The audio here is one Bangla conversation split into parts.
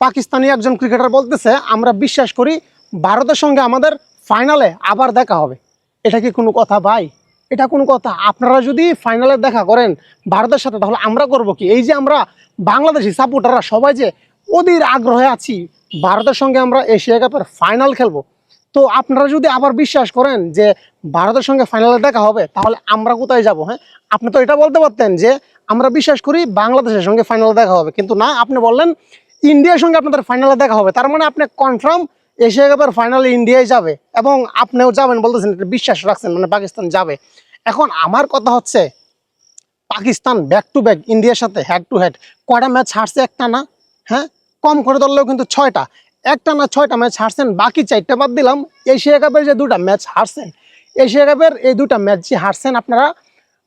পাকিস্তানি একজন ক্রিকেটার বলতেছে, আমরা বিশ্বাস করি ভারতের সঙ্গে আমাদের ফাইনালে আবার দেখা হবে। এটা কি কোনো কথা ভাই? এটা কোনো কথা? আপনারা যদি ফাইনালে দেখা করেন ভারতের সাথে, তাহলে আমরা করব কি? এই যে আমরা বাংলাদেশি সাপোর্টাররা সবাই যে অধীর আগ্রহে আছি, ভারতের সঙ্গে আমরা এশিয়া কাপের ফাইনাল খেলব। তো আপনারা যদি আবার বিশ্বাস করেন যে ভারতের সঙ্গে ফাইনালে দেখা হবে, তাহলে আমরা কোথায় যাব হ্যাঁ? আপনি তো এটা বলতে পারতেন যে, আমরা বিশ্বাস করি বাংলাদেশের সঙ্গে ফাইনালে দেখা হবে। কিন্তু না, আপনি বললেন ইন্ডিয়ার সঙ্গে আপনাদের ফাইনালে দেখা হবে। তার মানে আপনি কনফার্ম এশিয়া কাপের ফাইনালে ইন্ডিয়ায় যাবে এবং আপনিও যাবেন বলতেছেন, এটা বিশ্বাস রাখছেন মানে পাকিস্তান যাবে। এখন আমার কথা হচ্ছে, পাকিস্তান ব্যাক টু ব্যাক ইন্ডিয়ার সাথে হেড টু হেড কয়টা ম্যাচ হারছে একটা না? হ্যাঁ? কম করে ধরলেও কিন্তু ছয়টা। একটা না ছয়টা ম্যাচ হারছেন, বাকি চারটা বাদ দিলাম, এশিয়া কাপের যে দুটা ম্যাচ হারছেন, এশিয়া কাপের এই দুটা ম্যাচ যে হারছেন আপনারা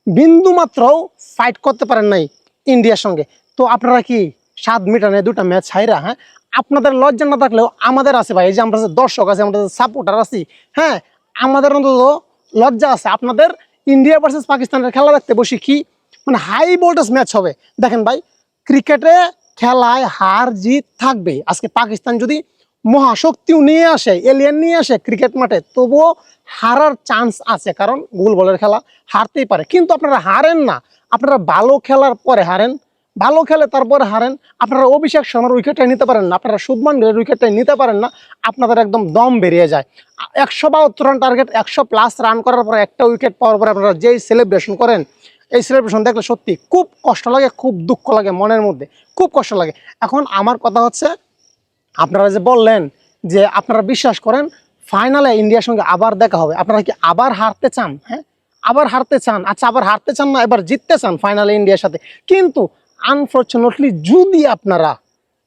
বিন্দু মাত্রও ফাইট করতে পারেন নাই ইন্ডিয়ার সঙ্গে। তো আপনারা কি সাত মিটানে দুটা ম্যাচ হাইরা হ্যাঁ? আপনাদের লজ্জা না থাকলেও আমাদের আছে ভাই, এই যে আমরা দর্শক আছে, আমাদের সাপোর্টার আছি হ্যাঁ? আমাদের অন্তত লজ্জা আছে। আপনাদের ইন্ডিয়া ভার্সেস পাকিস্তানের খেলা দেখতে বসি কি মানে হাই ভোল্টেজ ম্যাচ হবে। দেখেন ভাই, ক্রিকেটে খেলায় হার জিত থাকবে আজকে পাকিস্তান যদি মহাশক্তিও নিয়ে আসে এলিয়ান নিয়ে আসে ক্রিকেট মাঠে, তবুও হারার চান্স আছে। কারণ গোল বলের খেলা হারতেই পারে। কিন্তু আপনারা হারেন না। আপনারা ভালো খেলার পরে হারেন। ভালো খেলে তারপরে হারেন, আপনারা অভিষেক শর্মার উইকেটটাই নিতে পারেন না, আপনারা শুভমান গিলের উইকেটটাই নিতে পারেন না, আপনাদের একদম দম বেরিয়ে যায়। একশো বাহাত্তর রান টার্গেট একশো প্লাস রান করার পরে একটা উইকেট পাওয়ার পরে আপনারা যেই সেলিব্রেশন করেন, এই সেলিব্রেশন দেখলে সত্যি খুব কষ্ট লাগে, খুব দুঃখ লাগে মনের মধ্যে, খুব কষ্ট লাগে। এখন আমার কথা হচ্ছে, আপনারা যে বললেন যে আপনারা বিশ্বাস করেন ফাইনালে ইন্ডিয়ার সঙ্গে আবার দেখা হবে। আপনারা কি আবার হারতে চান? হ্যাঁ? আবার হারতে চান? আচ্ছা আবার হারতে চান না, এবার জিততে চান ফাইনালে ইন্ডিয়ার সাথে। কিন্তু আনফর্চুনেটলি যদি আপনারা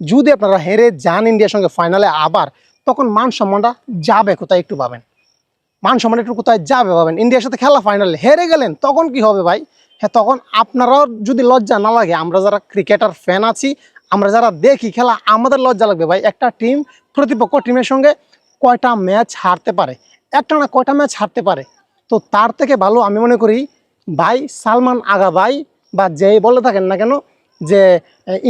যদি আপনারা হেরে যান ইন্ডিয়ার সঙ্গে ফাইনালে আবার, তখন মান সম্মানটা যাবে কোথায় একটু পাবেন মান সম্মান একটু কোথায় যাবে পাবেন ইন্ডিয়ার সাথে খেলা ফাইনালে হেরে গেলেন, তখন কি হবে ভাই? হ্যাঁ তখন আপনারাও যদি লজ্জা না লাগে, আমরা যারা ক্রিকেটার ফ্যান আছি, আমরা যারা দেখি খেলা, আমাদের লজ্জা লাগবে ভাই। একটা টিম প্রতিপক্ষ টিমের সঙ্গে কয়টা ম্যাচ হারতে পারে? একটা না কয়টা ম্যাচ হারতে পারে? তো তার থেকে ভালো আমি মনে করি, ভাই সালমান আগা ভাই, বা যেই বলে থাকেন না কেন যে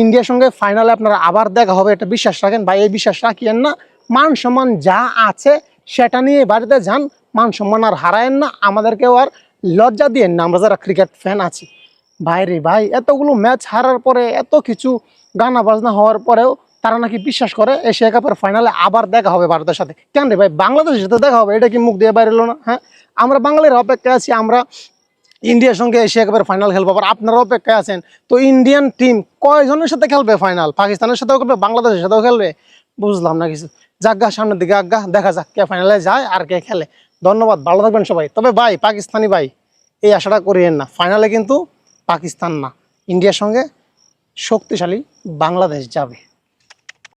ইন্ডিয়ার সঙ্গে ফাইনালে আপনারা আবার দেখা হবে, এটা বিশ্বাস রাখেন। ভাই, এই বিশ্বাস রাখিয়েন না। মান সম্মান যা আছে, সেটা নিয়ে বাড়িতে যান। মান সম্মান আর হারায়েন না। আমাদেরকেও আর লজ্জা দিয়েন না। আমরা যারা ক্রিকেট ফ্যান আছি। ভাই রে ভাই, এতগুলো ম্যাচ হারার পরে, এত কিছু গানা বাজনা হওয়ার পরেও তারা নাকি বিশ্বাস করে, এশিয়া কাপের ফাইনালে আবার দেখা হবে ভারতের সাথে। কেন রে ভাই? বাংলাদেশের সাথে দেখা হবে, এটা কি মুখ দিয়ে বাইরে না? হ্যাঁ? আমরা বাঙালির অপেক্ষায় আছি, আমরা ইন্ডিয়ার সঙ্গে এশিয়া কাপের ফাইনাল খেলব। আবার আপনারা অপেক্ষায় আছেন। তো ইন্ডিয়ান টিম কয়জনের সাথে খেলবে ফাইনাল পাকিস্তানের সাথেও খেলবে, বাংলাদেশের সাথেও খেলবে? বুঝলাম না কিছু। যাজ্ঞা সামনের দিকে আজ্ঞা দেখা যাক কে ফাইনালে যায় আর কে খেলে। ধন্যবাদ, ভালো থাকবেন সবাই। তবে ভাই, পাকিস্তানি ভাই, এই আশাটা করিয়েন না। ফাইনালে কিন্তু পাকিস্তান না। ইন্ডিয়ার সঙ্গে শক্তিশালী বাংলাদেশ যাবে।